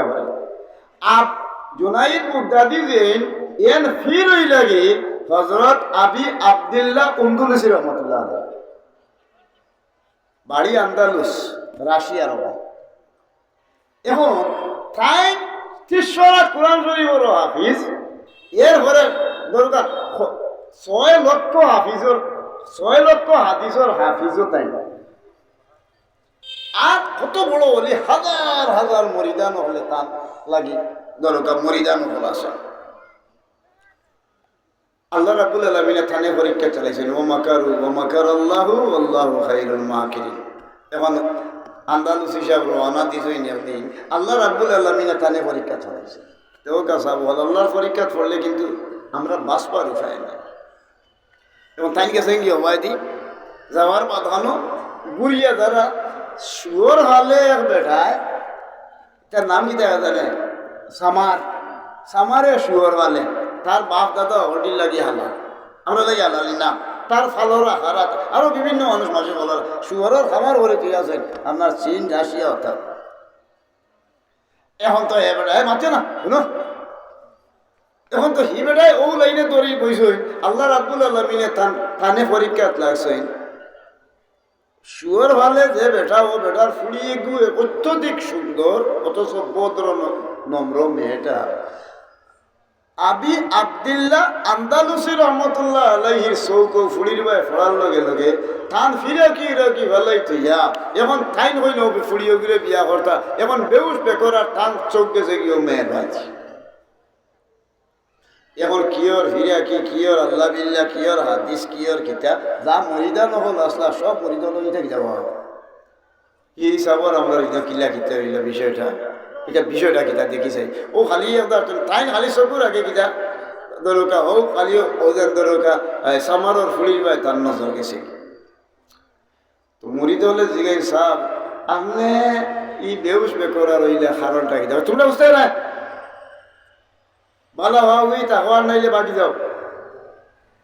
পরীক্ষা করে আর জুনাইদ মুদাদি যেন এন ফির হই লাগে হজরত আবি আবদুল্লাহ উন্দুলসি রহমতুল্লাহ বাড়ি আন্দালুস রাশিয়ার ভাই এখন তাই তিসরা কোরআন শরীফর হাফিজ এর পরে দরকার ছয় লক্ষ হাফিজর ছয় লক্ষ হাদিসর হাফিজও তাই। আর কত বড় হলে হাজার হাজার মরিদান হলে তার লাগি দরকার মরিদান হল আসা। আল্লাহ রাবুল আলমিনে থানে পরীক্ষা চালাইছেন ও মাকারু ও মাকার আল্লাহু আল্লাহু খাইরুল মাকিরিন। এখন আন্দালুস হিসাব রওনা দিছই আপনি আল্লাহ রাব্বুল আলমিনে থানে পরীক্ষা চালাইছে তো কাছা বল আল্লাহর পরীক্ষা পড়লে কিন্তু আমরা বাস পার উঠাই না। এবং তাই গেছে কি হবাই দি যাওয়ার বাধানো গুড়িয়া যারা শুয়োর হালে এক বেটায়, তার নাম কি দেখা জানে সামার। সামারে শুয়োর হালে, তার বাপ দাদা হোটেল লাগি হালা আমরা লাগি হালালি না, তার ফালরা হারাত আরও বিভিন্ন মানুষ মাসে বলার শুয়োরের খামার করে ঠিক আছে, আপনার চীন, রাশিয়া অর্থাৎ। এখন তো এ বেটায় মাতে না, শুনো। এখন তো হি বেটায় ও লাইনে দৌড়ি বইসই আল্লাহ রাব্বুল আলমিনে তান তানে পরীক্ষাত লাগছেন শুয়োর ভালে যে বেটা, ও বেটার ফুড়িয়ে গুয়ে অত্যধিক সুন্দর, অথচ ভদ্র নম্র মেয়েটা। আবি আবদুল্লাহ আন্দালুসি রহমতুল্লাহ আলাইহির চৌক ফুড়ির বাই ফড়ার লগে লগে থান ফিরে কি রাখি ভালাই তুইয়া? এখন থাইন হইল ফুড়িয়ে গিয়ে বিয়া করতা, এখন বেউস বেকরার টান চৌক গেছে গিয়ে মেয়ের ভাইছি এখন কিয়র ফিরা কি কিয়র আল্লাহ বিল্লাহ কিয়র হাদিস কিয়র কিতা যা মরিদা নহল, আসলা সব মরিদা লই থাকি যাব এই হিসাবর আমরা এটা কিলা কিতা হইল বিষয়টা। এটা বিষয়টা কিতা দেখি চাই। ও খালি একটা তাই খালি চকুর আগে কিতা? দরকা হোক খালি ওদের দরকা সামারর ফুলির বাই তার নজর গেছে। তো মুড়িদ হলে জিগাই সাহ আপনি ই বেউস বেকরা রইলে কারণটা কিতা তোমরা বুঝতে না ভালো হওয়া হই তা হওয়ার নাইলে বাকি যাও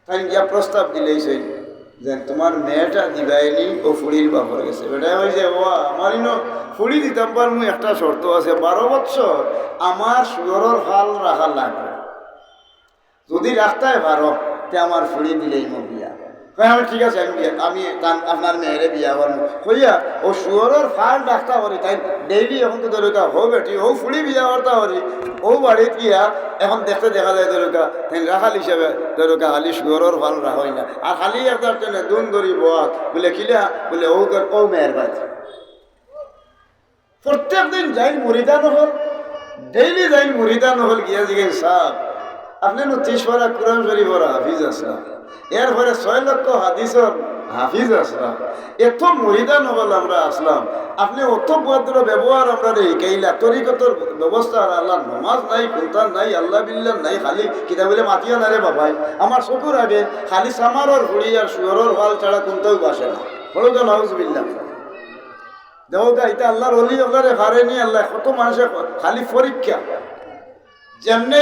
তাই ইয়া প্রস্তাব দিলেই সেই যে তোমার মেয়েটা দিবাইনি ও ফুড়ির বাপর গেছে বেটাই হয়েছে ও আমারই ন ফুড়ি দিতাম পার মুই একটা শর্ত আছে বারো বছর আমার সুগরর হাল রাখা লাগবে। যদি রাখতাই পারো তে আমার ফুড়ি দিলেই মো বিয়া কয় আমি ঠিক আছে, আমি আমি আপনার মেয়েরে বিয়া করব। হইয়া, ও সুয়রের ফাল রাখতা করি, তাই ডেইলি এখন তো হো বেটি ও ফুড়ি বিয়া করতা করি। ও বাড়িত গিয়া এখন দেখতে দেখা যায় দরকা তাই রাখাল হিসাবে দরকা খালি সুয়রের ফাল রাখই না। আর খালি একটা টেনে দুন ধরি বয়া, বলে খিলা, বলে ও কর- ও মেয়ের বাড়ি প্রত্যেক দিন যাই মরিদা নহল, ডেইলি যাই মরিদা নহল গিয়া জিগে সাহ আপনি নতিশ পড়া কোরআন শরীফর হাফিজ আসলাম এরপরে ছয় লক্ষ হাদিসর হাফিজ আসলাম। এত আমরা আসলাম। আপনি অত ভদ্র ব্যবহার আমরা শিকাইলা তরিকতর ব্যবস্থা আল্লাহ, নমাজ নাই কুন্তান নাই, আল্লাহ নাই, খালি কিতা বলে মাতিয়া না রে বাবাই আমার আগে খালি ফুড়ি আর ছাড়া বাসে না। গা এটা আল্লাহর অলি আল্লাহরে হারেনি আল্লাহ, কত মানুষের খালি পরীক্ষা যেমনি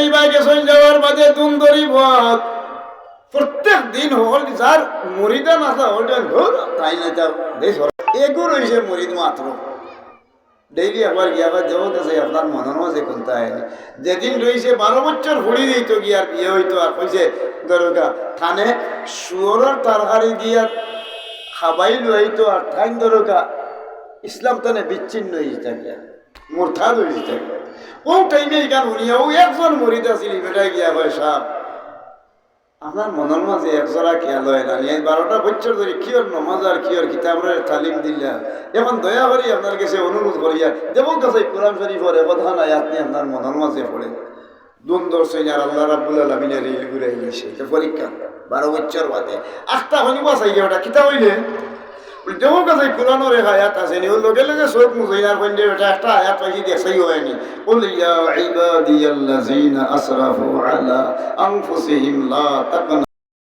ভত প্রত্যেক দিন হল যার মরিদা মাথা হলটেন ধর তাই না যাও দেশ রয়েছে মরিদ মাত্র। ডেইলি একবার গিয়া আবার দেবো কাছে আপনার মনের মাঝে কোনটা হয়নি যেদিন রয়েছে বারো বছর ফুড়ি দিত গিয়ার বিয়ে হইতো আর কইছে দরকা থানে শুয়োরের তরকারি দিয়া খাবাই লইতো আর ঠাইন দরকা ইসলাম তানে বিচ্ছিন্ন হয়ে থাকে মোরথাদ হয়ে থাকে ও টাইমে গান শুনিয়া ও একজন মরিদ আছিল বেটাই গিয়া হয় সাপ আপনার মনের মাঝে একজোড়া খেয়াল হয় না। এই বারোটা বছর ধরে কিয়র নমাজ আর কিয়র কিতাব তালিম দিলা এখন দয়া করি আপনার কাছে অনুরোধ করিয়া দেব কাছে কোরআন শরীফের এবধান আয়াত আপনি আপনার মনের মাঝে পড়ে। দ্বন্দ্ব সৈন্যার আল্লাহ রাব্বুল আলমিনে রিল ঘুরে পরীক্ষা, বারো বছর বাদে। আখটা হনিবাস চাই ওটা কিতা হইলে। দেবো কাছে কোরআনের এক আয়াত আছে নি ওর লগে লগে চোখ মুজাইনার কইলে এটা একটা আয়াত পাইছি দেখছাই হয়নি قل يا عبادي الذين أسرفوا على أنفسهم لا تقنطوا